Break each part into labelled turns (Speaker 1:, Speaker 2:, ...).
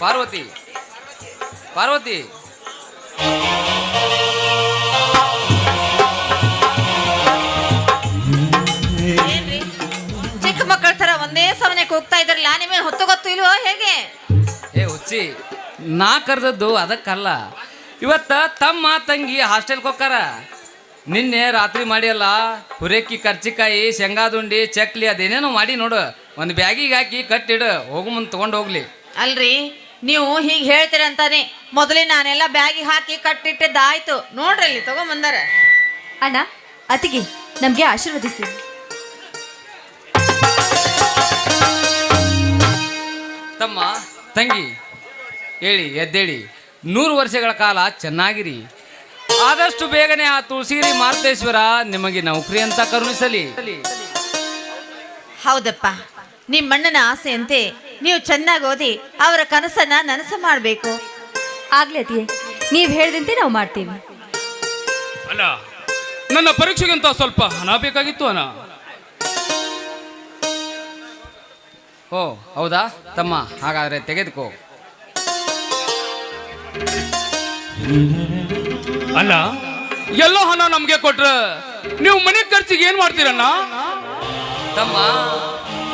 Speaker 1: ಪಾರ್ವತಿ. ಪಾರ್ವತಿ.
Speaker 2: ಚಿಕ್ಕ ಮಕ್ಕಳ ತರ ಒಂದೇ ಸಮನೆ ಕೂಗ್ತಾ ಇದ್ರಲ್ಲ ನಿಮಗೆ ಹೊತ್ತು ಗೊತ್ತು ಇಲ್ವೋ ಹೇಗೆ?
Speaker 1: ಏ ಹುಚ್ಚಿ ನಾ ಕರೆದದ್ದು ಅದಕ್ಕಲ್ಲ. ಇವತ್ತ ತಮ್ಮ ತಂಗಿ ಹಾಸ್ಟೆಲ್ಗೆ ಹೋಗ್ತಾರ. ನಿನ್ನೆ ರಾತ್ರಿ ಮಾಡಿಯಲ್ಲ ಹುರೇಕಿ ಕರ್ಚಿಕಾಯಿ ಶೇಂಗಾದುಂಡಿ ಚಕ್ಲಿ ಅದೇನೇನೋ ಮಾಡಿ ನೋಡು. ಒಂದು ಬ್ಯಾಗಿಗೆ ಹಾಕಿ ಕಟ್ಟಿಡು ಹೋಗು ಮುಂದೆ ತೊಗೊಂಡು ಹೋಗ್ಲಿ.
Speaker 2: ಅಲ್ರಿ ನೀವು ಹೀಗೆ ಹೇಳ್ತೀರಂತಾನೆ ಮೊದಲೇ ನಾನೆಲ್ಲ ಬ್ಯಾಗಿ ಹಾಕಿ ಕಟ್ಟಿಟ್ಟಿದ್ದಾಯ್ತು. ನೋಡ್ರಿ ಅಲ್ಲಿ ತಗೊಂಬಂದಾರ
Speaker 3: ಅಣ್ಣ ಅತಿಗೆ ನಮ್ಗೆ ಆಶೀರ್ವದಿಸಿ.
Speaker 1: ತಮ್ಮ ತಂಗಿ ಹೇಳಿ ಎದ್ದೇಳಿ. ನೂರು ವರ್ಷಗಳ ಕಾಲ ಚೆನ್ನಾಗಿರಿ. ಆದಷ್ಟು ಬೇಗನೆ ಆ ತುಳಸಿಗಿರಿ ಮಾರುತೇಶ್ವರ ನಿಮಗೆ ನೌಕರಿ ಅಂತ ಕರುಣಿಸಲಿ.
Speaker 2: ಹೌದಪ್ಪ. ನಿಮ್ಮಣ್ಣನ ಆಸೆಯಂತೆ ನೀವು ಚೆನ್ನಾಗಿ ಓದಿ ಅವರ ಕನಸನ್ನ ನನಸು ಮಾಡಬೇಕು.
Speaker 3: ಆಗ್ಲಿ ಅತಿಯೇ ನೀವು ಹೇಳಿದಂತೆ ನಾವು ಮಾಡ್ತೀವಿ.
Speaker 4: ಅಲ್ಲ ನನ್ನ ಪರೀಕ್ಷೆಗಿಂತ ಸ್ವಲ್ಪ ಹಣ ಬೇಕಾಗಿತ್ತು ಅಣ್ಣ.
Speaker 1: ಓ ಹೌದಾ? ತಮ್ಮ ಹಾಗಾದ್ರೆ ತೆಗೆದುಕೋ.
Speaker 4: ಅಲ್ಲ ಎಲ್ಲೋ ಹಣ ನಮ್ಗೆ ಕೊಟ್ರೆ ನೀವು ಮನೆ ಖರ್ಚಿಗೆ ಏನ್ ಮಾಡ್ತೀರಣ್ಣ?
Speaker 1: ತಮ್ಮ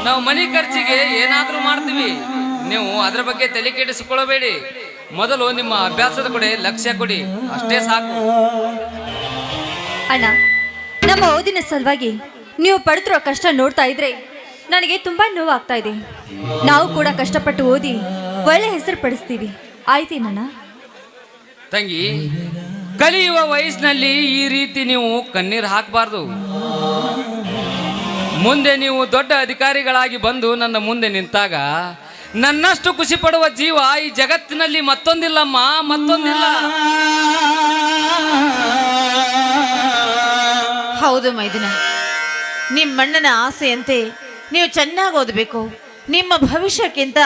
Speaker 1: ನಾವು ಮನೆ ಖರ್ಚಿಗೆ ಏನಾದರೂ ಮಾಡ್ತೀವಿ. ನೀವು ಅದರ ಬಗ್ಗೆ ತಲೆ ಕೆಡಿಸಿಕೊಳ್ಳಬೇಡಿ. ಮೊದಲು ನಿಮ್ಮ ಅಭ್ಯಾಸದ ಕಡೆ ಲಕ್ಷ್ಯ ಕೊಡಿ. ಅಷ್ಟೇ ಸಾಕು.
Speaker 3: ಅಣ್ಣ ನಮ್ಮ ಓದಿನ ಸಲುವಾಗಿ ನೀವು ಪಡೆದಿರೋ ಕಷ್ಟ ನೋಡ್ತಾ ಇದ್ರೆ ನನಗೆ ತುಂಬಾ ನೋವಾಗ್ತಾ ಇದೆ. ನಾವು ಕೂಡ ಕಷ್ಟಪಟ್ಟು ಓದಿ ಒಳ್ಳೆ ಹೆಸರು ಪಡಿಸ್ತೀವಿ. ಆಯ್ತೇನಣ್ಣ
Speaker 1: ತಂಗಿ ಕಲಿಯುವ ವಯಸ್ಸಿನಲ್ಲಿ ಈ ರೀತಿ ನೀವು ಕಣ್ಣೀರು ಹಾಕಬಾರ್ದು. ಮುಂದೆ ನೀವು ದೊಡ್ಡ ಅಧಿಕಾರಿಗಳಾಗಿ ಬಂದು ನನ್ನ ಮುಂದೆ ನಿಂತಾಗ, ನನ್ನಷ್ಟು ಖುಷಿ ಪಡುವ ಜೀವ ಈ ಜಗತ್ತಿನಲ್ಲಿ ಮತ್ತೊಂದಿಲ್ಲಮ್ಮ, ಮತ್ತೊಂದಿಲ್ಲ.
Speaker 2: ಹೌದು ಮೈದಿನ ನಿಮ್ಮಣ್ಣನ ಆಸೆಯಂತೆ ನೀವು ಚೆನ್ನಾಗಿ ಓದಬೇಕು. ನಿಮ್ಮ ಭವಿಷ್ಯಕ್ಕಿಂತ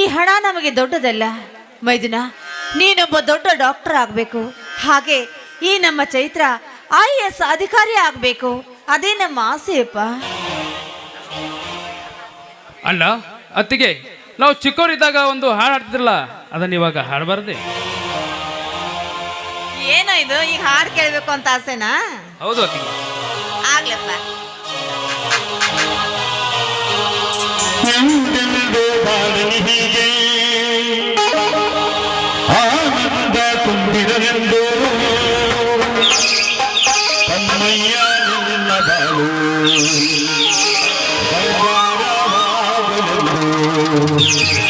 Speaker 2: ಈ ಹಣ ನಮಗೆ ದೊಡ್ಡದಲ್ಲ. ಮೈದಿನ, ನೀನೊಬ್ಬ ದೊಡ್ಡ ಡಾಕ್ಟರ್ ಆಗಬೇಕು. ಹಾಗೆ ಈ ನಮ್ಮ ಚೈತ್ರ ಐ ಎಸ್ ಅಧಿಕಾರಿ ಆಗಬೇಕು. ಅದೇ ನಮ್ಮ ಆಸೆಯಪ್ಪ.
Speaker 4: ಅಲ್ಲ ಅತ್ತಿಗೆ ನಾವು ಚಿಕ್ಕವರಿದ್ದಾಗ ಒಂದು ಹಾಡು ಹಾಡ್ತಿದ್ರಲ್ಲ ಅದನ್ನ ಇವಾಗ ಹಾಡಬಾರ್ದೆ.
Speaker 2: ಏನೋ ಇದು? ಈಗ ಹಾಡು ಕೇಳಬೇಕು ಅಂತ ಆಸೆನಾ?
Speaker 4: ಹೌದು ಅತ್ತಿಗೆ.
Speaker 2: ಆಗ್ಲಪ್ಪ.
Speaker 5: ಆನಂದ ನಿನ್ನ ಬಾಳು.
Speaker 1: Thank
Speaker 3: you.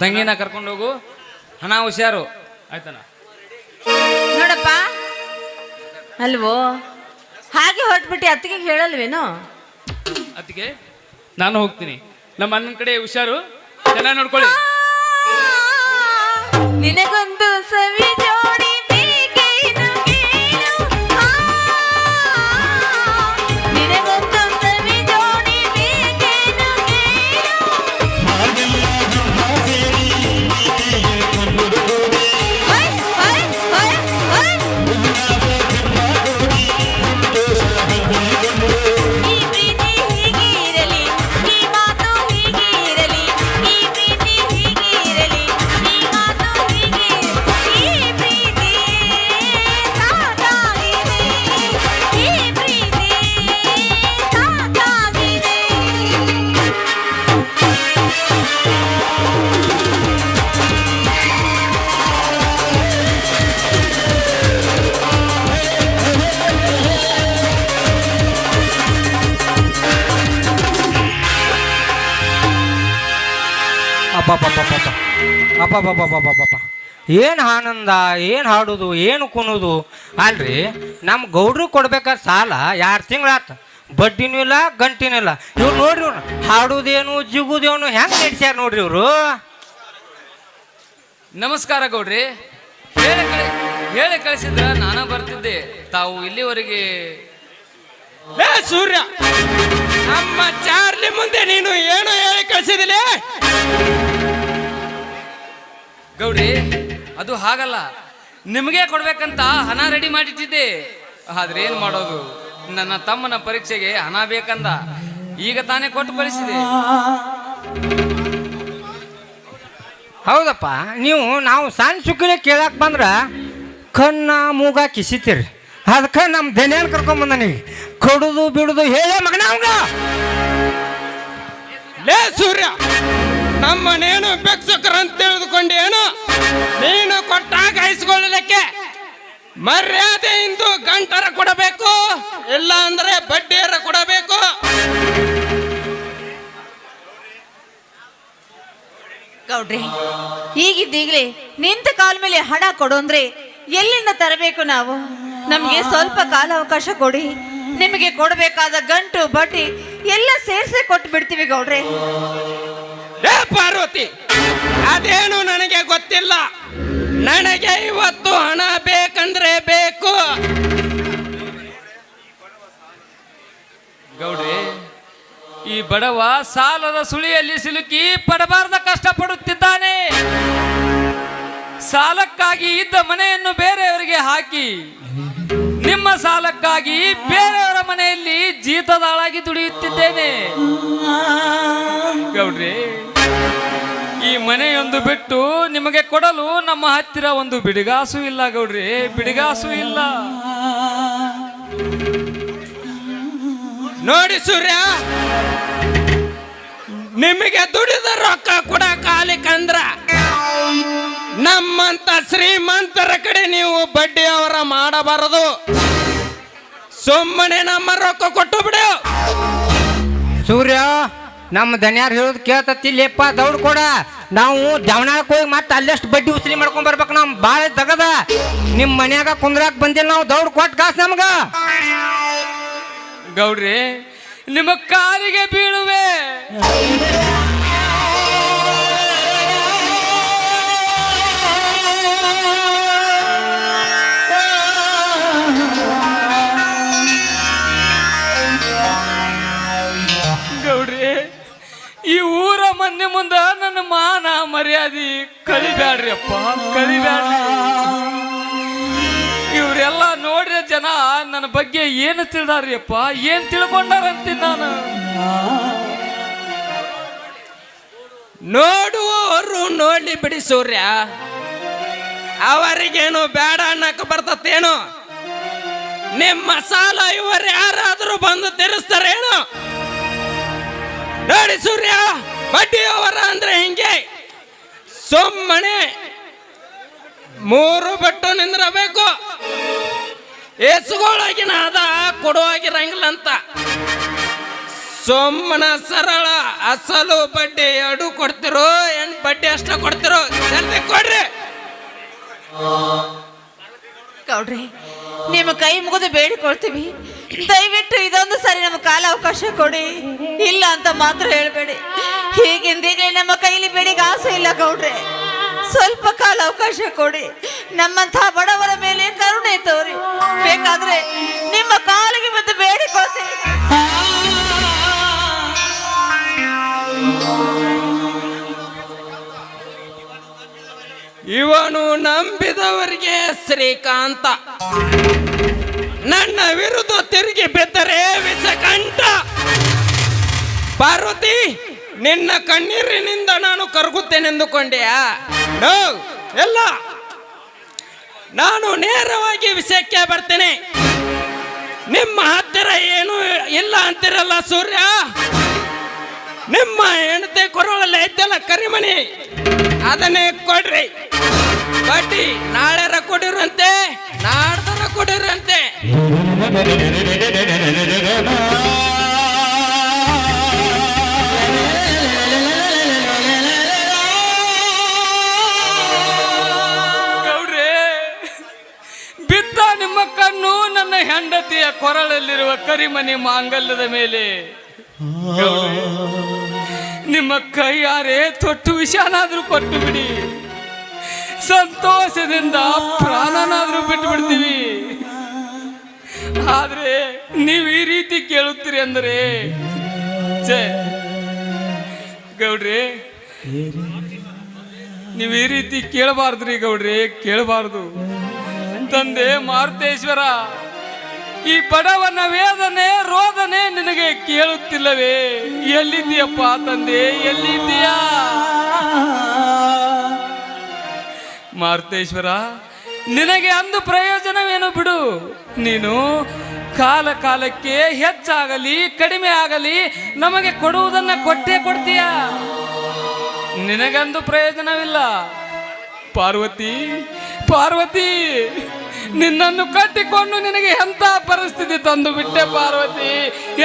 Speaker 1: ತಂಗಿನ ಕರ್ಕೊಂಡು ಹೋಗು. ಹಣ ಹುಷಾರು.
Speaker 4: ಆಯ್ತಾನ
Speaker 2: ನೋಡಪ್ಪ. ಅಲ್ವೋ? ಹಾಗೆ ಹೊರಟ್ಬಿಟ್ಟು ಅತ್ತಿಗೆ ಹೇಳಲ್ವೇನು?
Speaker 4: ಅತ್ತಿಗೆ ನಾನು ಹೋಗ್ತೀನಿ. ನಮ್ಮ ಅಣ್ಣನ ಕಡೆ ಹುಷಾರು. ಚೆನ್ನಾಗಿ ನೋಡ್ಕೊಳ್ಳಿ.
Speaker 2: ನಿನಗೊಂದು ಸವಿ
Speaker 6: ಅಬ್ಬಬ್ಬಬ್ಬಬ್ಬಬ್ಬಬ್ಬ. ಏನು ಆನಂದ ಏನು ಹಾಡೋದು ಏನು ಕುಣೋದು. ಅಲ್ರಿ ನಮ್ಮ ಗೌಡ್ರು ಕೊಡ್ಬೇಕಾದ ಸಾಲ? ಎರಡು ತಿಂಗಳಾತು? ಬಡ್ಡಿನೂ ಇಲ್ಲ ಗಂಟಿನೂ ಇಲ್ಲ. ಇವ್ರು ನೋಡ್ರಿ ಇವ್ರು ಹಾಡೋದೇನು ಜಿಗುದೇನು ಹೆಂಗೆ ನಡ್ಸ್ಯಾರ ನೋಡ್ರಿ ಇವರು?
Speaker 1: ನಮಸ್ಕಾರ ಗೌಡ್ರಿ. ಹೇಳಿ ಕಳಿ ಹೇಳಿ ಕಳಿಸಿದ್ರ ನಾನ ಬರ್ತಿದ್ದೆ. ತಾವು ಇಲ್ಲಿವರೆಗೆ
Speaker 7: ಏ ಸೂರ್ಯ! ನಮ್ಮ ಚಾರ್ಲಿ ಮುಂದೆ ನೀನು ಏನು ಹೇಳಿ ಕಳಿಸಿದಿಲ್ಲ?
Speaker 1: ಗೌಡ್ರಿ ಅದು ಹಾಗಲ್ಲ. ನಿಮಗೆ ಕೊಡ್ಬೇಕಂತ ಹಣ ರೆಡಿ ಮಾಡಿಟ್ಟಿದ್ದೆ. ಆದ್ರೆ ಏನ್ ಮಾಡೋದು? ನನ್ನ ತಮ್ಮನ ಪರೀಕ್ಷೆಗೆ ಹಣ ಬೇಕಂದ. ಈಗ ತಾನೇ ಕೊಟ್ಟು ಕಳಿಸಿದೆ.
Speaker 6: ಹೌದಪ್ಪ ನೀವು ನಾವು ಸಣ್ಣ ಸುಖನೇ ಕೇಳಕ್ ಬಂದ್ರ ಕಣ್ಣ ಮೂಗ ಕಿಸಿತೀರಿ. ಅದಕ್ಕೆ ನಮ್ಮ ದನಿಯನ್ ಕರ್ಕೊಂಬಂದ ನೀವು ಕೊಡುದು ಬಿಡುದು ಹೇಳೇ ಮಗನ
Speaker 7: ಲೇ ಸೂರ್ಯ! ನಮ್ಮನೇನು ಅಂತ ತಿಳಿದುಕೊಂಡೇನು ನೀನು ಕೊಟ್ಟಾಗ ಇಸ್ಕೊಳ್ಳಲಿಕ್ಕೆ ಮರ್ಯಾದೆಯಿಂದ ಗಂಟರ ಕೊಡಬೇಕು ಇಲ್ಲ ಅಂದ್ರೆ ಬಡ್ಡಿಯರ ಕೊಡಬೇಕು.
Speaker 2: ಗೌಡ್ರಿ, ಈಗಿದ್ದೀಗ್ಲಿ ನಿಂತ ಕಾಲ ಮೇಲೆ ಹಣ ಕೊಡು ಅಂದ್ರೆ ಎಲ್ಲಿಂದ ತರಬೇಕು ನಾವು? ನಮಗೆ ಸ್ವಲ್ಪ ಕಾಲ ಅವಕಾಶ ಕೊಡಿ. ನಿಮಗೆ ಕೊಡಬೇಕಾದ ಗಂಟು, ಬಡ್ಡಿ ಎಲ್ಲ ಸೇರಿಸಿ ಕೊಟ್ಟು ಬಿಡ್ತೀವಿ ಗೌಡ್ರೆ.
Speaker 7: ಏ ಪಾರ್ವತಿ, ಅದೇನು ನನಗೆ ಗೊತ್ತಿಲ್ಲ. ನನಗೆ ಇವತ್ತು ಹಣ ಬೇಕಂದ್ರೆ ಬೇಕು.
Speaker 1: ಗೌಡ್ರಿ, ಈ ಬಡವ ಸಾಲದ ಸುಳಿಯಲ್ಲಿ ಸಿಲುಕಿ ಪಡಬಾರ್ದ ಕಷ್ಟಪಡುತ್ತಿದ್ದಾನೆ. ಸಾಲಕ್ಕಾಗಿ ಇದ್ದ ಮನೆಯನ್ನು ಬೇರೆಯವರಿಗೆ ಹಾಕಿ, ನಿಮ್ಮ ಸಾಲಕ್ಕಾಗಿ ಬೇರೆಯವರ ಮನೆಯಲ್ಲಿ ಜೀತದಾಳಾಗಿ ದುಡಿಯುತ್ತಿದ್ದೇನೆ. ಗೌಡ್ರಿ ಮನೆಯೊಂದು ಬಿಟ್ಟು ನಿಮಗೆ ಕೊಡಲು ನಮ್ಮ ಹತ್ತಿರ ಒಂದು ಬಿಡಿಗಾಸು ಇಲ್ಲ ಗೌಡ್ರಿ ಬಿಡಿಗಾಸು ಇಲ್ಲ.
Speaker 7: ನೋಡಿ ಸೂರ್ಯ ನಿಮಗೆ ದುಡಿದ ರೊಕ್ಕ ಕೊಡ ಕಾಲಿಕಂದ್ರ ನಮ್ಮಂತ ಶ್ರೀಮಂತರ ಕಡೆ ನೀವು ಬಡ್ಡಿ ಅವರ ಮಾಡಬಾರದು. ಸುಮ್ಮನೆ ನಮ್ಮ ರೊಕ್ಕ ಕೊಟ್ಟು ಬಿಡು.
Speaker 6: ಸೂರ್ಯ ನಮ್ಮ ದನ್ಯಾರ್ ಹೇಳೋದು ಕೇಳ್ತತಿ ಲೇಪ ದೌಡ್ ಕೊಡ. ನಾವು ಜವನಾಳಕ್ಕೆ ಹೋಗಿ ಮತ್ತೆ ಅಲ್ಲೆಷ್ಟು ಬಡ್ಡಿ ಉಸಿರಿ ಮಾಡ್ಕೊಂಡ್ ಬರ್ಬೇಕು ನಮ್ ಭಾಳ ತಗದ ನಿಮ್ಮ ಮನ್ಯಾಗ ಕುಂದ್ರಾಕ್ ಬಂದಿಲ್ಲ ನಾವು, ದೌಡ್ ಕೊಟ್ಟು ಕಾಸು ನಮ್ಗ.
Speaker 1: ಗೌಡ್ರಿ, ನಿಮ್ಮ ಕಾಲಿಗೆ ಬೀಳುವೆ. ಮರ್ಯಾದೆ ಕಳಿಬ್ಯಾಡ್ರಿ ಅಪ್ಪ ಇವರೆಲ್ಲ ನೋಡಿದ ಜನ ನನ್ನ ಬಗ್ಗೆ ಏನು ತಿಳಿದಾರ್ರಿ ಅಪ್ಪ ಏನ್ ತಿಳ್ಕೊಂಡಾರಂತೀನಿ ನಾನು?
Speaker 7: ನೋಡುವವರು ನೋಡಿ ಬಿಡಿ ಸೂರ್ಯ ಅವರಿಗೇನು ಬೇಡ ಅನ್ನಕ ಬರ್ತತ್ತೇನು? ನಿಮ್ಮ ಸಾಲ ಇವರು ಯಾರಾದರೂ ಬಂದು ತೀರಿಸ್ತಾರೇನು? ನೋಡಿ ಸೂರ್ಯ, ಬಡ್ಡಿಯವರ ಅಂದ್ರೆ ಹಿಂಗೆ. ಸುಮ್ಮನೆ. ಮೂರು ಬಟ್ಟು ನಿಂದಿರಬೇಕು. ಏಸುಗಳಾಗಿನ ಅದ ಕೊಡುವಾಗಿರಂಗಿಲ್ಲ ಅಂತ ಸೊಮ್ಮನ ಸರಳ, ಅಸಲು ಬಡ್ಡಿ ಎರಡು ಕೊಡ್ತಿರೋ ಏನ್ ಬಡ್ಡಿ ಅಷ್ಟ ಕೊಡ್ತಿರೋ, ಜಲ್ದಿ ಕೊಡ್ರಿ.
Speaker 2: ಗೌಡ್ರಿ, ನಿಮ್ಮ ಕೈ ಮುಗಿದು ಬೇಡಿಕೊಳ್ತೀವಿ. ದಯವಿಟ್ಟು ಇದೊಂದು ಸಾರಿ ನಮ್ಮ ಕಾಲ ಅವಕಾಶ ಕೊಡಿ. ಇಲ್ಲ ಅಂತ ಮಾತ್ರ ಹೇಳಬೇಡಿ. ಹೀಗಿಂದೀಗಲೇ ನಮ್ಮ ಕೈಲಿ ಬೆಳಿಗ್ಗೆ ಆಸೆ ಇಲ್ಲ ಗೌಡ್ರೆ. ಸ್ವಲ್ಪ ಕಾಲ ಅವಕಾಶ ಕೊಡಿ. ನಮ್ಮಂತಹ ಬಡವರ ಮೇಲೆ ಕರುಣೆ ತೋರಿ. ಬೇಕಾದ್ರೆ ನಿಮ್ಮ ಕಾಲಿಗೆ ಬಂದು ಬೇಡಿಕೊಳ್ತೀವಿ
Speaker 7: ಇವನು ನಂಬಿದವರಿಗೆ ಶ್ರೀಕಾಂತ. ನನ್ನ ವಿರುದ್ಧ ತಿರುಗಿ ಬಿದ್ದರೆ ವಿಷಕಂಠ. ಪಾರ್ವತಿ, ನಿನ್ನ ಕಣ್ಣೀರಿನಿಂದ ನಾನು ಕರಗುತ್ತೇನೆಂದುಕೊಂಡೆಯಾ? ಎಲ್ಲ. ನಾನು ನೇರವಾಗಿ ವಿಷಯಕ್ಕೆ ಬರ್ತೇನೆ. ನಿಮ್ಮ ಹತ್ತಿರ ಏನು ಇಲ್ಲ ಅಂತಿರಲ್ಲ ಸೂರ್ಯ. ನಿಮ್ಮ ಹೆಂಡತಿ ಕೊರಳಲ್ಲಿ ಐತಲ್ಲ ಕರಿಮಣಿ. ಅದನ್ನೇ ಕೊಡ್ರಿ. ಬಡ್ಡಿ ನಾಳೆರ ಕೊಡಿರಂತೆ, ನಾಡ್ದರ ಕೊಡಿರಂತೆ.
Speaker 1: ಬಿದ್ದ ನಿಮ್ಮ ಕಣ್ಣು ನನ್ನ ಹೆಂಡತಿಯ ಕೊರಳಲ್ಲಿರುವ ಕರಿಮನಿ ಮಾಂಗಲ್ಯದ ಮೇಲೆ. ನಿಮ್ಮ ಕೈಯಾರೆ ತೊಟ್ಟು ವಿಷಾನಾದ್ರೂ ಕೊಟ್ಟು ಬಿಡಿ. ಸಂತೋಷದಿಂದ ಪ್ರಾಣನಾದ್ರೂ ಬಿಟ್ಟು ಬಿಡ್ತೀವಿ. ಆದ್ರೆ ನೀವು ಈ ರೀತಿ ಕೇಳುತ್ತೀರಿ ಅಂದರೆ ಗೌಡ್ರೆ, ನೀವು ಈ ರೀತಿ ಕೇಳಬಾರ್ದ್ರಿ ಗೌಡ್ರಿ, ಕೇಳಬಾರ್ದು. ತಂದೆ ಮಾರುತೇಶ್ವರ. ಈ ಬಡವನ ವೇದನೆ, ರೋದನೆ ನಿನಗೆ ಕೇಳುತ್ತಿಲ್ಲವೇ? ಎಲ್ಲಿದ್ದೀಯಪ್ಪ ತಂದೆ, ಎಲ್ಲಿದ್ದೀಯಾ? ಮಾರುತೇಶ್ವರ, ನಿನಗೆ ಅಂದು ಪ್ರಯೋಜನವೇನು ಬಿಡು? ನೀನು ಕಾಲ ಕಾಲಕ್ಕೆ ಹೆಚ್ಚಾಗಲಿ, ಕಡಿಮೆ ಆಗಲಿ, ನಮಗೆ ಕೊಡುವುದನ್ನ ಕೊಟ್ಟೇ ಕೊಡ್ತೀಯ? ನಿನಗಂದು ಪ್ರಯೋಜನವಿಲ್ಲ. ಪಾರ್ವತಿ ಪಾರ್ವತಿ! ನಿನ್ನನ್ನು ಕಟ್ಟಿಕೊಂಡು ನಿನಗೆ ಎಂತ ಪರಿಸ್ಥಿತಿ ತಂದು ಬಿಟ್ಟೆ, ಪಾರ್ವತಿ?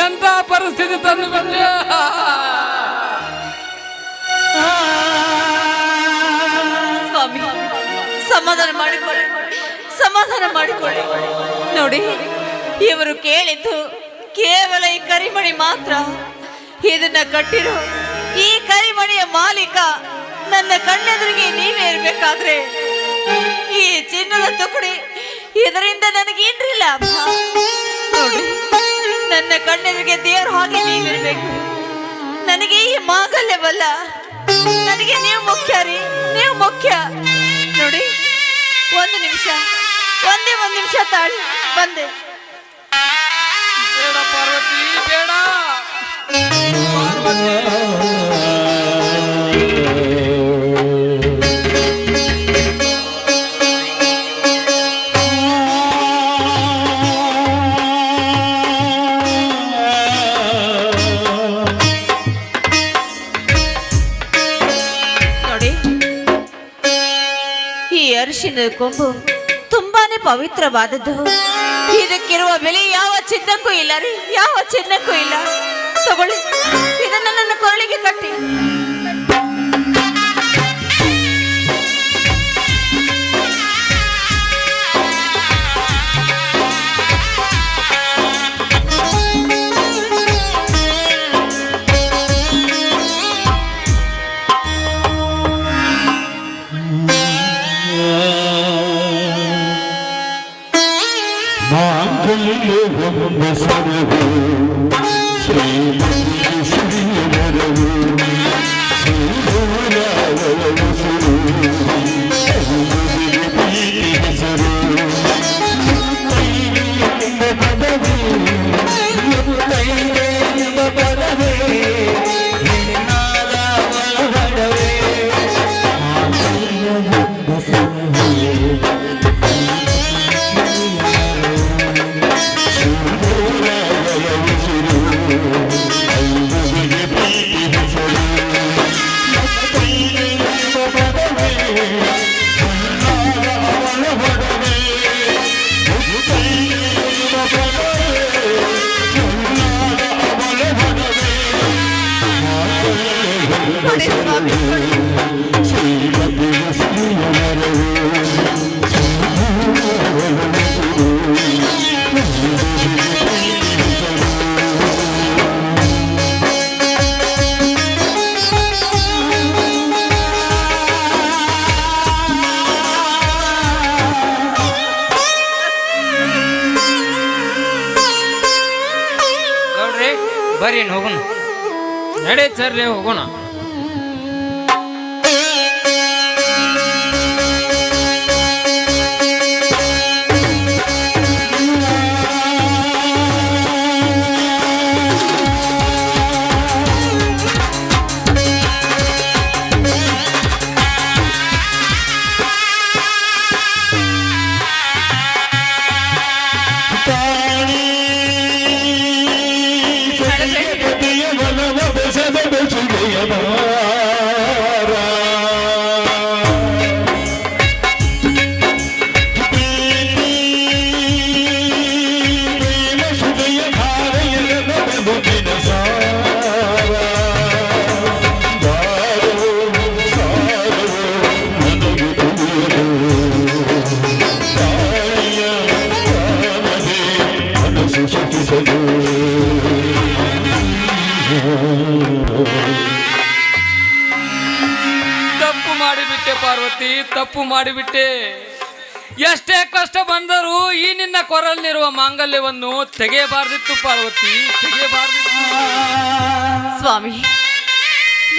Speaker 1: ಎಂತ ಪರಿಸ್ಥಿತಿ ತಂದು ಬಿಟ್ಟೆ?
Speaker 2: ಸ್ವಾಮಿ, ಸಮಾಧಾನ ಮಾಡಿಕೊಳ್ಳಿ. ಸಮಾಧಾನ ಮಾಡಿಕೊಳ್ಳಿ. ನೋಡಿ, ಇವರು ಕೇಳಿದ್ದು ಕೇವಲ ಈ ಕರಿಮಣಿ ಮಾತ್ರ. ಇದನ್ನ ಕಟ್ಟಿರೋ ಈ ಕರಿಮಣಿಯ ಮಾಲೀಕ ನನ್ನ ಕಣ್ಣೆದುರಿಗೆ ನೀವೇ ಇರ್ಬೇಕಾದ್ರೆ ಈ ಚಿನ್ನದ ತುಕಡಿ ಇದರಿಂದ ನನಗೇನ್ರಿ ಲಾಭ ನೋಡಿ, ನನ್ನ ಕಣ್ಣೆದುರಿಗೆ ದೇವ್ರ ಹಾಗೆ ನೀವಿರ್ಬೇಕು. ನನಗೆ ಈ ಮಾಗಲ್ಯವಲ್ಲ. ನನಗೆ ನೀವು ಮುಖ್ಯ ರೀ, ನೀವು ಮುಖ್ಯ. ನೋಡಿ, ಒಂದು ನಿಮಿಷ, ಒಂದೇ ಒಂದು ನಿಮಿಷ ತಾಳಿ, ಬಂದೆ.
Speaker 1: ಬೇಡ ಪಾರ್ವತಿ, ಬೇಡ.
Speaker 2: ಅರಿಶಿನದ ಕೊಂಬು. ತುಂಬಾನೇ ಪವಿತ್ರವಾದದ್ದು. ಇದಕ್ಕಿರುವ ಬೆಲೆ ಯಾವ ಚಿನ್ನಕ್ಕೂ ಇಲ್ಲ ರೀ. ಯಾವ ಚಿನ್ನಕ್ಕೂ ಇಲ್ಲ. ತಗೊಳ್ಳಿ. ಇದನ್ನ ನನ್ನ ಕೊರಳಿಗೆ ಕಟ್ಟಿ.
Speaker 6: ಬರ್ರಿ ಹೋಗೋಣ.
Speaker 1: ನಡೆ ಸರ್ಲಿ ಹೋಗೋಣ. ತಪ್ಪು ಮಾಡಿಬಿಟ್ಟೆ. ಎಷ್ಟೇ ಕಷ್ಟ ಬಂದರೂ ಈ ನಿನ್ನ ಕೊರಲಿರುವ ಮಾಂಗಲ್ಯವನ್ನು ತೆಗೆಯಬಾರ್ದಿತ್ತು ಪಾರ್ವತಿ, ತೆಗೆಯಬಾರ್ದಿತ್ತು.
Speaker 2: ಸ್ವಾಮಿ,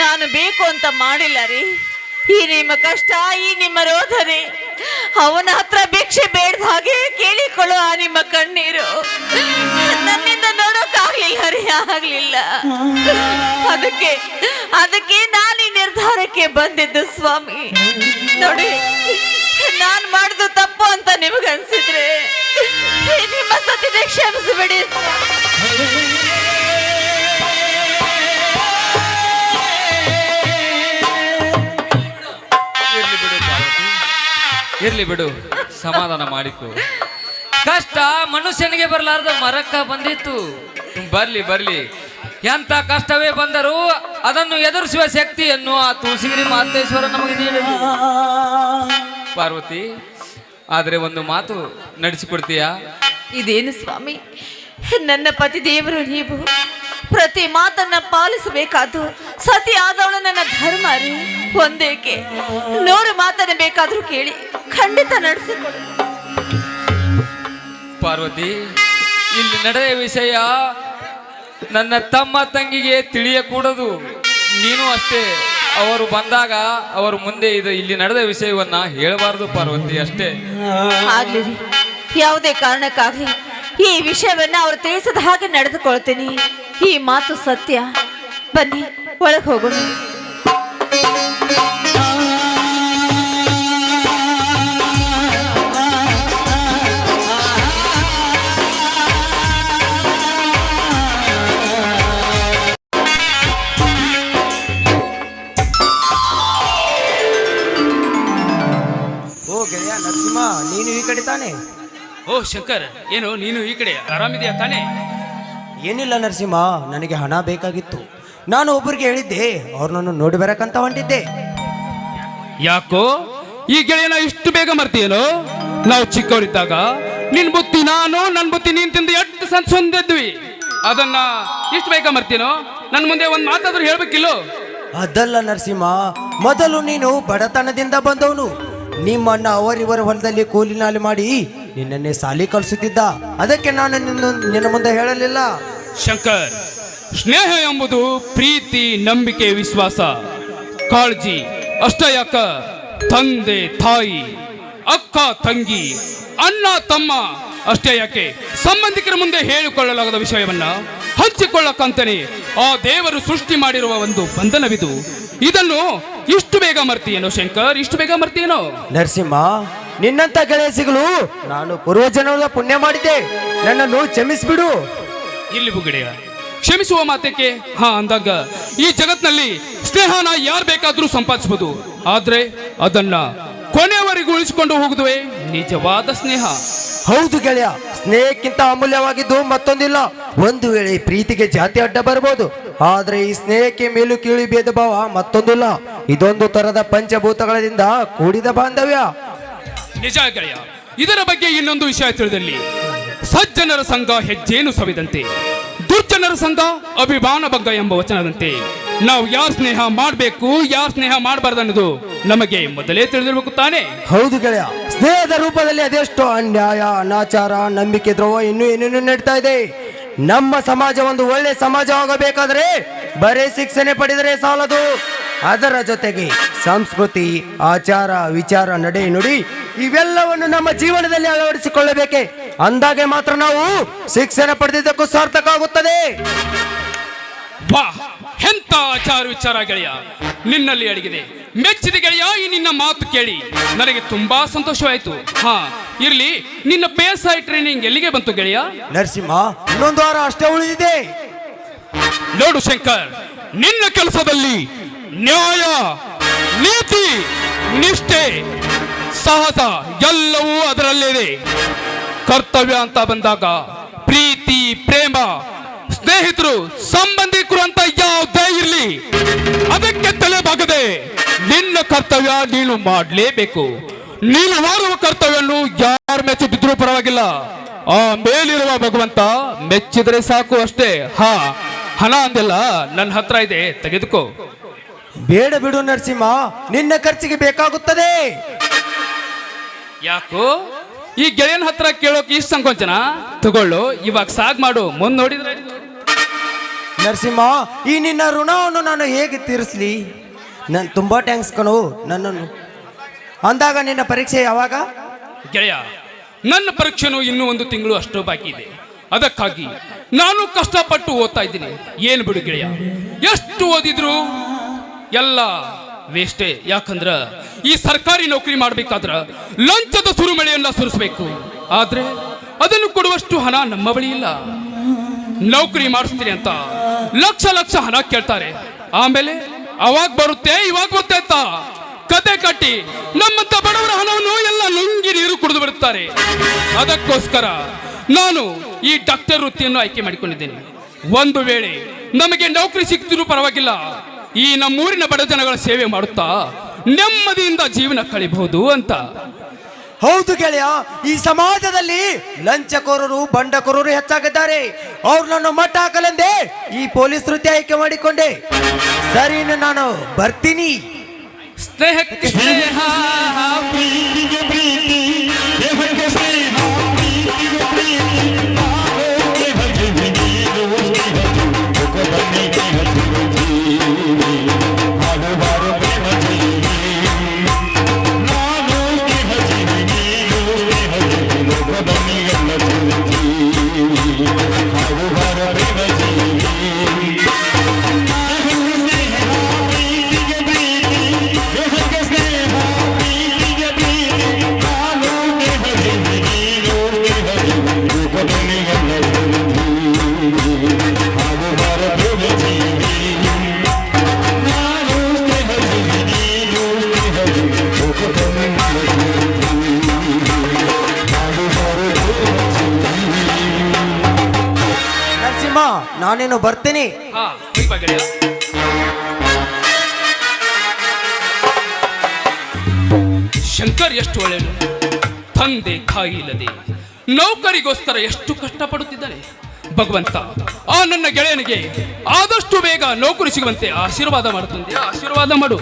Speaker 2: ನಾನು ಬೇಕು ಅಂತ ಮಾಡಿಲ್ಲ ರೀ. ಈ ನಿಮ್ಮ ಕಷ್ಟ, ಈ ನಿಮ್ಮ ರೋಧನೆ. ಅವನ ಹತ್ರ ಭಿಕ್ಷೆ ಬೇಡದ ಹಾಗೆ ಕೇಳಿಕೊಳ್ಳೋ ಆ ನಿಮ್ಮ ಕಣ್ಣೀರು. ನನ್ನಿಂದ ನೋಡೋಕ್ಕಾಗ್ಲಿಲ್ಲ ರೀ, ಆಗ್ಲಿಲ್ಲ. ಅದಕ್ಕೆ ಅದಕ್ಕೆ ನಾನು ಈ ನಿರ್ಧಾರಕ್ಕೆ ಬಂದಿದ್ದು ಸ್ವಾಮಿ. ನೋಡಿ, ನಾನ್ ಮಾಡಿದ್ದು ತಪ್ಪು ಅಂತ ನಿಮಗನ್ಸಿದ್ರೆ ನಿಮ್ಮ ಸತಿನೇ ಕ್ಷಮಿಸಿಬಿಡಿ.
Speaker 1: ಇರ್ಲಿ ಬಿಡು ಇರ್ಲಿ ಬಿಡು, ಸಮಾಧಾನ ಮಾಡಿತು ಕಷ್ಟ ಮನುಷ್ಯನಿಗೆ ಬರಲಾರ್ದ ಮರಕ್ಕ ಬಂದಿತ್ತು. ಬರ್ಲಿ ಬರ್ಲಿ. ಎಂತ ಕಷ್ಟವೇ ಬಂದರೂ ಅದನ್ನು ಎದುರಿಸುವ ಶಕ್ತಿಯನ್ನು ಆ ತುಳಸಿಗಿರಿ ಮಾತೇಶ್ವರ ನಮಗೆ ನೀಡಿದ ಪಾರ್ವತಿ ಆದರೆ ಒಂದು ಮಾತು ನಡೆಸಿಕೊಡ್ತೀಯಾ?
Speaker 2: ಇದೇನು ಸ್ವಾಮಿ ನನ್ನ ಪತಿ ದೇವರು ನೀವು ಪ್ರತಿ ಮಾತನ್ನ ಪಾಲಿಸಬೇಕಾದ್ದು ಸತಿ ಆದವಳು ನನ್ನ ಧರ್ಮ ರೀ. ಒಂದೇಕೆ ನೂರು ಮಾತನ್ನ ಬೇಕಾದ್ರೂ ಕೇಳಿ ಖಂಡಿತ ನಡೆಸಿಕೊಡು.
Speaker 1: ಪಾರ್ವತಿ ಇಲ್ಲಿ ನಡೆಯ ವಿಷಯ ನನ್ನ ತಮ್ಮ ತಂಗಿಗೆ ತಿಳಿಯಕೂಡದು. ನೀನು ಅಷ್ಟೇ. ಅವರು ಬಂದಾಗ ಅವರು ಮುಂದೆ ಇದು ಇಲ್ಲಿ ನಡೆದ ವಿಷಯವನ್ನ ಹೇಳಬಾರದು ಪಾರ್ವತಿ, ಅಷ್ಟೇ.
Speaker 2: ಯಾವುದೇ ಕಾರಣಕ್ಕಾಗ್ಲಿ ಈ ವಿಷಯವನ್ನ ಅವ್ರು ತಿಳಿಸದ ಹಾಗೆ ನಡೆದುಕೊಳ್ತೀನಿ. ಈ ಮಾತು ಸತ್ಯ. ಬನ್ನಿ, ಒಳಗೆ ಹೋಗೋಣ.
Speaker 8: ಗೆಳೆಯ ನರಸಿಂಹ ನೀನು ಈ ಕಡೆ ತಾನೆ?
Speaker 4: ಓ ಶಂಕರ್ ಏನು ನೀನು ಈ ಕಡೆ ಆರಾಮಿದೆಯಾ ತಾನೆ?
Speaker 8: ಏನಿಲ್ಲ ನರಸಿಂಹ ನನಗೆ ಹಣ ಬೇಕಾಗಿತ್ತು. ನಾನು ಒಬ್ಬರಿಗೆ ಹೇಳಿದ್ದೆ ಅವ್ರನ್ನನ್ನು ನೋಡಿ ಬರಕಂತ ಹೊಂಟಿದ್ದೆ.
Speaker 4: ಯಾಕೋ ಈ ಗೆಳೆಯನ ಇಷ್ಟು ಬೇಗ ಮರ್ತೀಯೇನೋ? ನಾವು ಚಿಕ್ಕವರಿದ್ದಾಗ ನಿನ್ ಬುತ್ತಿ ನಾನು ನನ್ ಬುತ್ತಿ ನೀನ್ ತಿಂದು ಎಷ್ಟು ಸಂದಿದ್ವಿ ಅದನ್ನ ಇಷ್ಟು ಬೇಗ ಮರ್ತೀನೋ ನನ್ ಮುಂದೆ ಒಂದ್ ಮಾತಾದ್ರೂ ಹೇಳ್ಬೇಕಿಲ್ಲೋ?
Speaker 8: ಅದಲ್ಲ ನರಸಿಂಹ ಮೊದಲು ನೀನು ಬಡತನದಿಂದ ಬಂದವನು. ನಿಮ್ಮಣ್ಣ ಅವರಿವರ ಹೊಲದಲ್ಲಿ ಕೂಲಿನಾಲಿ ಮಾಡಿ ನಿನ್ನನ್ನೇ ಸಾಲಿ ಕಲಿಸುತ್ತಿದ್ದ. ಅದಕ್ಕೆ ನಾನು ನಿನ್ನ ನಿನ್ನ ಮುಂದೆ ಹೇಳಲಿಲ್ಲ.
Speaker 4: ಶಂಕರ್, ಸ್ನೇಹ ಎಂಬುದು ಪ್ರೀತಿ, ನಂಬಿಕೆ, ವಿಶ್ವಾಸ. ಕಾಳಜಿ, ಅಷ್ಟ ಯಾಕ? ತಂದೆ, ತಾಯಿ, ಅಕ್ಕ, ತಂಗಿ, ಅಣ್ಣ, ತಮ್ಮ. ಅಷ್ಟೇ ಯಾಕೆ? ಸಂಬಂಧಿಕರ ಮುಂದೆ ಹೇಳಿಕೊಳ್ಳಲಾಗದ ವಿಷಯವನ್ನ ಹಂಚಿಕೊಳ್ಳಕ್ಕಂತಾನೆ ಆ ದೇವರು ಸೃಷ್ಟಿ ಮಾಡಿರುವ ಒಂದು ಬಂಧನವಿದು. ಇದನ್ನು ಇಷ್ಟು ಬೇಗ ಮರ್ತೀಯೇನೋ ಶಂಕರ್? ಇಷ್ಟು ಬೇಗ ಮರ್ತೀಯೇನೋ?
Speaker 8: ನರಸಿಂಹ ನಿನ್ನಂತ ಗೆಳೆಯ ಸಿಗಲು ನಾನು ಪೂರ್ವಜನ್ಮದ ಪುಣ್ಯ ಮಾಡಿದ್ದೆ. ನನ್ನನ್ನು ಕ್ಷಮಿಸ್ಬಿಡು.
Speaker 4: ಇಲ್ಲಿ ಬುಗಡೆಯ ಕ್ಷಮಿಸುವ ಮಾತಕ್ಕೆ ಹಾ ಅಂದಾಗ ಈ ಜಗತ್ನಲ್ಲಿ ಸ್ನೇಹನ ಯಾರು ಬೇಕಾದ್ರೂ ಸಂಪಾದಿಸಬಹುದು ಆದ್ರೆ ಅದನ್ನ ಕೊನೆಯವರೆಗೂ ಉಳಿಸಿಕೊಂಡು ಹೋಗುದುವೆ? ನಿಜವಾದ ಸ್ನೇಹ.
Speaker 8: ಹೌದು ಗೆಳೆಯ ಸ್ನೇಹಕ್ಕಿಂತ ಅಮೂಲ್ಯವಾಗಿದ್ದು ಮತ್ತೊಂದಿಲ್ಲ. ಒಂದು ವೇಳೆ ಪ್ರೀತಿಗೆ ಜಾತಿ ಅಡ್ಡ ಬರಬಹುದು ಆದ್ರೆ ಈ ಸ್ನೇಹಕ್ಕೆ ಮೇಲು ಕೀಳಿ ಭೇದ ಭಾವ ಮತ್ತೊಂದಿಲ್ಲ. ಇದೊಂದು ತರದ ಪಂಚಭೂತಗಳಿಂದ ಕೂಡಿದ ಬಾಂಧವ್ಯ.
Speaker 4: ನಿಜ ಗೆಳೆಯ ಇದರ ಬಗ್ಗೆ ಇನ್ನೊಂದು ವಿಷಯ ತಿಳಿದಲ್ಲಿ ಸಜ್ಜನರ ಸಂಘ ಹೆಜ್ಜೇನು ಸವಿದಂತೆ ದುರ್ಜನರ ಸಂಘ ಅಭಿಮಾನ ಭಂಗ ಎಂಬ ವಚನದಂತೆ. ನಾವು ಯಾರ ಸ್ನೇಹ ಮಾಡಬೇಕು ಯಾರ ಸ್ನೇಹ ಮಾಡಬಾರ್ದು ಅನ್ನೋದು ನಮಗೆ ಮೊದಲೇ ತಿಳಿದಿರಬೇಕು ತಾನೆ?
Speaker 8: ಹೌದು ಗೆಳೆಯ ಸ್ನೇಹದ ರೂಪದಲ್ಲಿ ಅದೆಷ್ಟೋ ಅನ್ಯಾಯ ಅನಾಚಾರ ನಂಬಿಕೆ ದ್ರೋಹ ಇನ್ನೂ ಏನೇನು ನಡೀತಾ ಇದೆ. ನಮ್ಮ ಸಮಾಜ ಒಂದು ಒಳ್ಳೆ ಸಮಾಜವಾಗಬೇಕಾದ್ರೆ ಬರೀ ಶಿಕ್ಷಣ ಪಡೆದರೆ ಸಾಲದು. ಅದರ ಜೊತೆಗೆ ಸಂಸ್ಕೃತಿ ಆಚಾರ ವಿಚಾರ ನಡೆ ನುಡಿ ಇವೆಲ್ಲವನ್ನು ನಮ್ಮ ಜೀವನದಲ್ಲಿ ಅಳವಡಿಸಿಕೊಳ್ಳಬೇಕೆ? ಅಂದಾಗೆ ಮಾತ್ರ ನಾವು ಶಿಕ್ಷಣ ಪಡೆದಿದ್ದಕ್ಕೂ ಸಾರ್ಥಕ ಆಗುತ್ತದೆ.
Speaker 4: ಎಂತ ಆಚಾರ ವಿಚಾರ ಗೆಳೆಯ? ನಿನ್ನಲ್ಲಿ ಅಡಗಿದೆ. ಮೆಚ್ಚಿದ ಗೆಳೆಯ ಈ ನಿನ್ನ ಮಾತು ಕೇಳಿ. ನನಗೆ ತುಂಬಾ ಸಂತೋಷವಾಯಿತು. ಹಾ ಇರ್ಲಿ ನಿನ್ನ ಪಿ ಎಸ್ ಐ ಟ್ರೈನಿಂಗ್ ಎಲ್ಲಿಗೆ ಬಂತು ಗೆಳೆಯ?
Speaker 8: ನರಸಿಂಹ ಇನ್ನೊಂದು ವಾರ ಅಷ್ಟೇ ಉಳಿದಿದೆ.
Speaker 4: ನೋಡು ಶಂಕರ್, ನಿನ್ನ ಕೆಲಸದಲ್ಲಿ ನ್ಯಾಯ, ನೀತಿ, ನಿಷ್ಠೆ, ಸಾಹಸ ಎಲ್ಲವೂ ಅದರಲ್ಲಿದೆ ಕರ್ತವ್ಯ ಅಂತ ಬಂದಾಗ ಪ್ರೀತಿ, ಪ್ರೇಮ, ಸ್ನೇಹಿತರು, ಸಂಬಂಧಿಕರು ಅಂತ ಯಾವುದೇ ಇರಲಿ, ಅದಕ್ಕೆ ತಲೆ ಬಾಗದೆ ನಿನ್ನ ಕರ್ತವ್ಯ ನೀನು ಮಾಡಲೇಬೇಕು. ನೀನು ಮಾಡುವ ಕರ್ತವ್ಯವನ್ನು ಯಾರು ಬಿದ್ದರೂ ಪರವಾಗಿಲ್ಲ. ಆ ಮೇಲಿರುವ ಭಗವಂತ ಮೆಚ್ಚಿದ್ರೆ ಸಾಕು ಅಷ್ಟೇ. ಹಾ ಹಣ ಅಂದಿಲ್ಲ ನನ್ನ ಹತ್ರ ಇದೆ ತೆಗೆದುಕೋ.
Speaker 8: ಬೇಡ ಬಿಡು ನರಸಿಂಹ ನಿನ್ನ ಖರ್ಚಿಗೆ ಬೇಕಾಗುತ್ತದೆ.
Speaker 4: ಯಾಕೋ? ಈ ಗೆಳೆಯನ ಹತ್ರ ಕೇಳೋಕೆ ಇಷ್ಟ ಸಂಕೋಚನ? ತಗೊಳ್ಳು ಇವಾಗ ಸಾಗ್ ಮಾಡು ಮುಂದ್ ನೋಡಿದ್ರೆ
Speaker 8: ನರಸಿಂಹ ಈ ನಿನ್ನ ಋಣವನ್ನು ನಾನು ಹೇಗೆ ತೀರಿಸ್ಲಿ? ನಾನು ತುಂಬಾ ಟ್ಯಾಂಕ್ಸ್ ಕಣು ನನ್ನನ್ನು ಅಂದಾಗ ನಿನ್ನ ಪರೀಕ್ಷೆ ಯಾವಾಗ?
Speaker 4: ಗೆಳೆಯ, ನನ್ನ ಪರೀಕ್ಷೆನೂ ಇನ್ನೂ ಒಂದು ತಿಂಗಳು ಅಷ್ಟು ಬಾಕಿ ಇದೆ. ಅದಕ್ಕಾಗಿ ನಾನು ಕಷ್ಟಪಟ್ಟು ಓದ್ತಾ ಇದ್ದೀನಿ. ಏನು ಬಿಡು ಗೆಳೆಯ, ಎಷ್ಟು ಓದಿದ್ರು ಎಲ್ಲ ವೇಸ್ಟೇ. ಯಾಕಂದ್ರ ಈ ಸರ್ಕಾರಿ ನೌಕರಿ ಮಾಡಬೇಕಾದ್ರ ಲಂಚದ ಸುರುಮಳೆಯನ್ನ ಸುರಿಸಬೇಕು. ಆದ್ರೆ ಅದನ್ನು ಕೊಡುವಷ್ಟು ಹಣ ನಮ್ಮ ಬಳಿ ಇಲ್ಲ. ನೌಕರಿ ಮಾಡಿಸ್ತೀನಿ ಅಂತ ಲಕ್ಷ ಲಕ್ಷ ಹಣ ಕೇಳ್ತಾರೆ. ಆಮೇಲೆ ಅವಾಗ ಬರುತ್ತೆ, ಇವಾಗ ಬರುತ್ತೆ ಅಂತ ಕತೆ ಕಟ್ಟಿ ನಮ್ಮಂತ ಬಡವರ ಹಣವನ್ನು ಎಲ್ಲ ನುಂಗಿ ನೀರು ಕುಡಿದು ಬಿಡುತ್ತಾರೆ. ಅದಕ್ಕೋಸ್ಕರ ನಾನು ಈ ಡಾಕ್ಟರ್ ವೃತ್ತಿಯನ್ನು ಆಯ್ಕೆ ಮಾಡಿಕೊಂಡಿದ್ದೇನೆ. ಒಂದು ವೇಳೆ ನಮಗೆ ನೌಕರಿ ಸಿಕ್ತಿರೂ ಪರವಾಗಿಲ್ಲ, ಈ ನಮ್ಮೂರಿನ ಬಡ ಜನಗಳ ಸೇವೆ ಮಾಡುತ್ತಾ ನೆಮ್ಮದಿಯಿಂದ ಜೀವನ ಕಳಿಬಹುದು ಅಂತ.
Speaker 8: ಹೌದು ಗೆಳೆಯ, ಈ ಸಮಾಜದಲ್ಲಿ ಲಂಚಕೋರರು, ಬಂಡಕೋರರು ಹೆಚ್ಚಾಗಿದ್ದಾರೆ. ಅವ್ರನ್ನನ್ನು ಮಟ್ಟ ಹಾಕಲೆಂದೇ ಈ ಪೊಲೀಸ್ ವೃತ್ತಿ ಆಯ್ಕೆ ಮಾಡಿಕೊಂಡೆ. ಸರಿ ನಾನು ಬರ್ತೀನಿ.
Speaker 4: ಸ್ನೇಹಕ್ಕೆ ಸ್ನೇಹ
Speaker 5: ಪ್ರೀತಿಗೆ ಪ್ರೀತಿ
Speaker 8: ನಾನೇನು ಬರ್ತೀನಿ.
Speaker 4: ಗೆಳೆಯ. ಶಂಕರ್ ಎಷ್ಟು ಒಳ್ಳೆಯನು? ತಂದೆ ಕಾಯಿಲ್ಲದೆ ನೌಕರಿಗೋಸ್ಕರ ಎಷ್ಟು ಕಷ್ಟಪಡುತ್ತಿದ್ದಾನೆ ಭಗವಂತ, ಆ ನನ್ನ ಗೆಳೆಯನಿಗೆ ಆದಷ್ಟು ಬೇಗ ನೌಕರಿ ಸಿಗುವಂತೆ ಆಶೀರ್ವಾದ ಮಾಡುತ್ತಂತೆ. ಆಶೀರ್ವಾದ ಮಾಡು.